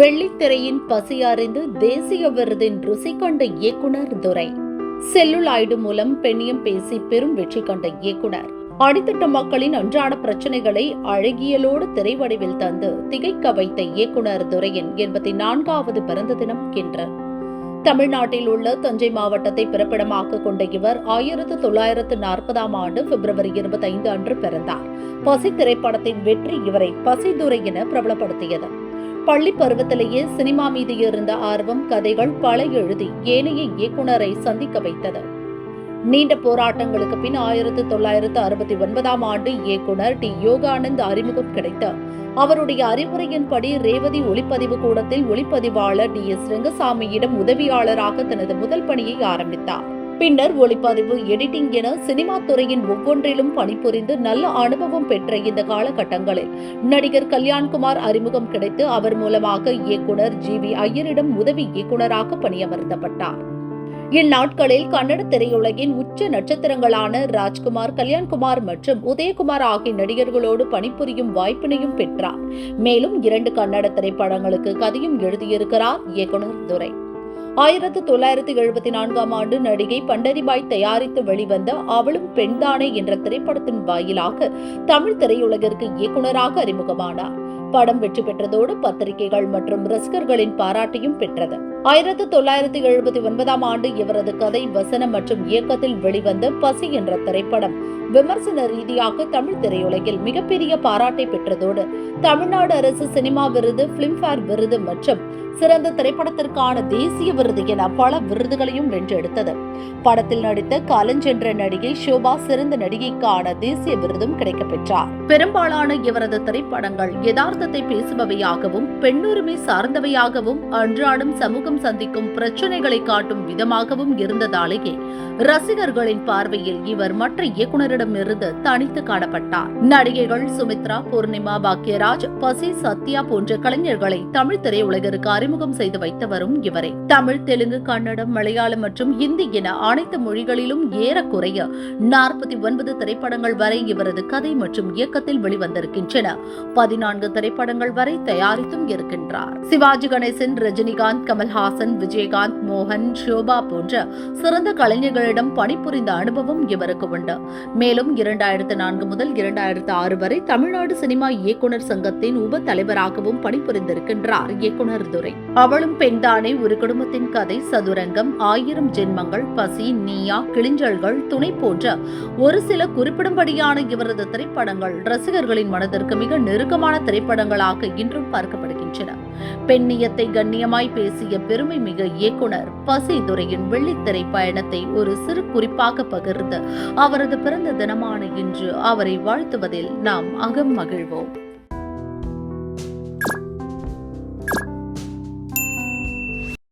வெள்ளித்திரையின் பசி அறிந்து தேசிய விருதின் ருசி கண்ட இயக்குனர் துரை. செல்லுலாய்டு மூலம் பெண்ணியம் பேசி பெரும் வெற்றி கண்ட இயக்குனர். அடித்தட்ட மக்களின் அன்றாட பிரச்சனைகளை அழகியலோடு திரைவடிவில் தந்து திகைக்க வைத்த இயக்குனர் துரையின் எண்பத்தி நான்காவது பிறந்த தினம் என்ற தமிழ்நாட்டில் உள்ள தஞ்சை மாவட்டத்தை பிறப்பிடமாக கொண்ட இவர் ஆயிரத்து தொள்ளாயிரத்து நாற்பதாம் ஆண்டு பிப்ரவரி இருபத்தைந்து அன்று பிறந்தார். பசி திரைப்படத்தின் வெற்றி இவரை பசிதுரை என பிரபலப்படுத்தியது. பள்ளி பருவத்திலேயே சினிமா மீது இருந்த ஆர்வம் கதைகள் பல எழுதி ஏனைய இயக்குனரை சந்திக்க வைத்தது. நீண்ட போராட்டங்களுக்கு பின் ஆயிரத்து தொள்ளாயிரத்து அறுபத்தி ஒன்பதாம் ஆண்டு இயக்குனர் டி. யோகானந்த் அறிமுகம் கிடைத்த அவருடைய அறிவுரையின்படி ரேவதி ஒளிப்பதிவு கூடத்தில் ஒளிப்பதிவாளர் டி. எஸ். ரங்கசாமியிடம் உதவியாளராக தனது முதல் பணியை ஆரம்பித்தார். பின்னர் ஒளிப்பதிவு எடிட்டிங் என சினிமா துறையின் ஒவ்வொன்றிலும் பணிபுரிந்து நல்ல அனுபவம் பெற்ற இந்த காலகட்டங்களில் நடிகர் கல்யாண்குமார் அறிமுகம் கிடைத்து அவர் மூலமாக இயக்குனர் ஜி வி ஐயரிடம் உதவி இயக்குனராக பணியமர்த்தப்பட்டார். இந்நாட்களில் கன்னட திரையுலகின் உச்ச நட்சத்திரங்களான ராஜ்குமார் கல்யாண்குமார் மற்றும் உதயகுமார் ஆகிய நடிகர்களோடு பணிபுரியும் வாய்ப்பினையும் பெற்றார். மேலும் இரண்டு கன்னட திரைப்படங்களுக்கு கதையும் எழுதியிருக்கிறார் இயக்குனர் துரை. ஆயிரத்து தொள்ளாயிரத்து எழுபத்தி நான்காம் ஆண்டு நடிகை பண்டரிபாய் தயாரித்து வெளிவந்த அவளும் பெண்தானே என்ற திரைப்படத்தின் வாயிலாக தமிழ் திரையுலகிற்கு இயக்குநராக அறிமுகமானார். படம் வெற்றி பெற்றதோடு பத்திரிகைகள் மற்றும் ரசிகர்களின் பாராட்டையும் பெற்றது. ஆயிரத்தி தொள்ளாயிரத்தி எழுபத்தி ஒன்பதாம் ஆண்டு இவரது கதை வசனம் மற்றும் இயக்கத்தில் வெளிவந்த பசி என்ற திரைப்படம் விமர்சன ரீதியாக தமிழ் திரையுலகில் மிகப்பெரிய பாராட்டை பெற்றதோடு தமிழ்நாடு அரசு சினிமா விருது பிலிம்பேர் விருது மற்றும் சிறந்த திரைப்படத்திற்கான தேசிய விருது என பல விருதுகளையும் வென்றெடுத்தது. படத்தில் நடித்த காலஞ்சென்ற நடிகை ஷோபா சிறந்த நடிகைக்கான தேசிய விருதும் கிடைக்கப்பெற்றார். பெரும்பாலான இவரது திரைப்படங்கள் யதார்த்தத்தை பேசுபவையாகவும் பெண்ணுரிமை சார்ந்தவையாகவும் அன்றாடம் சமூகம் சந்திக்கும் பிரச்சனைகளை காட்டும் விதமாகவும் இருந்ததாலேயே ரசிகர்களின் பார்வையில் இவர் மற்ற இயக்குனரிடமிருந்து தனித்து காணப்பட்டார். நடிகைகள் சுமித்ரா பூர்ணிமா பாக்யராஜ் பசி சத்யா போன்ற கலைஞர்களை தமிழ் திரையுலகிற்கு அறிமுகம் செய்து வைத்தவரும் இவரே. தமிழ் தெலுங்கு கன்னடம் மலையாளம் மற்றும் இந்தி என அனைத்து மொழிகளிலும் ஏறக்குறைய நாற்பத்தி ஒன்பது திரைப்படங்கள் வரை இவரது கதை மற்றும் இயக்கத்தில் வெளிவந்திருக்கின்றன. பதினான்கு திரைப்படங்கள் வரை தயாரித்தும் இருக்கின்றார். சிவாஜி கணேசன் ரஜினிகாந்த் கமல்ஹாசன் விஜயகாந்த் மோகன் ஷோபா போன்ற சிறந்த கலைஞர்களிடம் பணிபுரிந்த அனுபவம் இவருக்கு உண்டு. மேலும் இரண்டாயிரத்து நான்கு முதல் இரண்டாயிரத்து ஆறு வரை தமிழ்நாடு சினிமா இயக்குனர் சங்கத்தின் உப தலைவராகவும் பணிபுரிந்திருக்கின்றார் இயக்குனர் துரை. அவளும் பெண்தானே ஒரு குடும்பத்தின் கதை சதுரங்கம் ஆயிரம் ஜென்மங்கள் பசி நீயா கிளிஞ்சல்கள் துணை போன்ற ஒரு சில குறிப்பிடும்படியான இவரது திரைப்படங்கள் ரசிகர்களின் மனதிற்கு மிக நெருக்கமான திரைப்படங்களாக இன்றும் பார்க்கப்படுகின்றன. பெண்ணியத்தை கண்ணியமாய் பேசிய பெருமை மிக இயக்குனர் பசி துரையின் வெள்ளித்திரை பயணத்தை ஒரு சிறு குறிப்பாக பகிர்ந்து அவரது பிறந்த தினமான இன்று அவரை வாழ்த்துவதில் நாம் அகம் மகிழ்வோம்.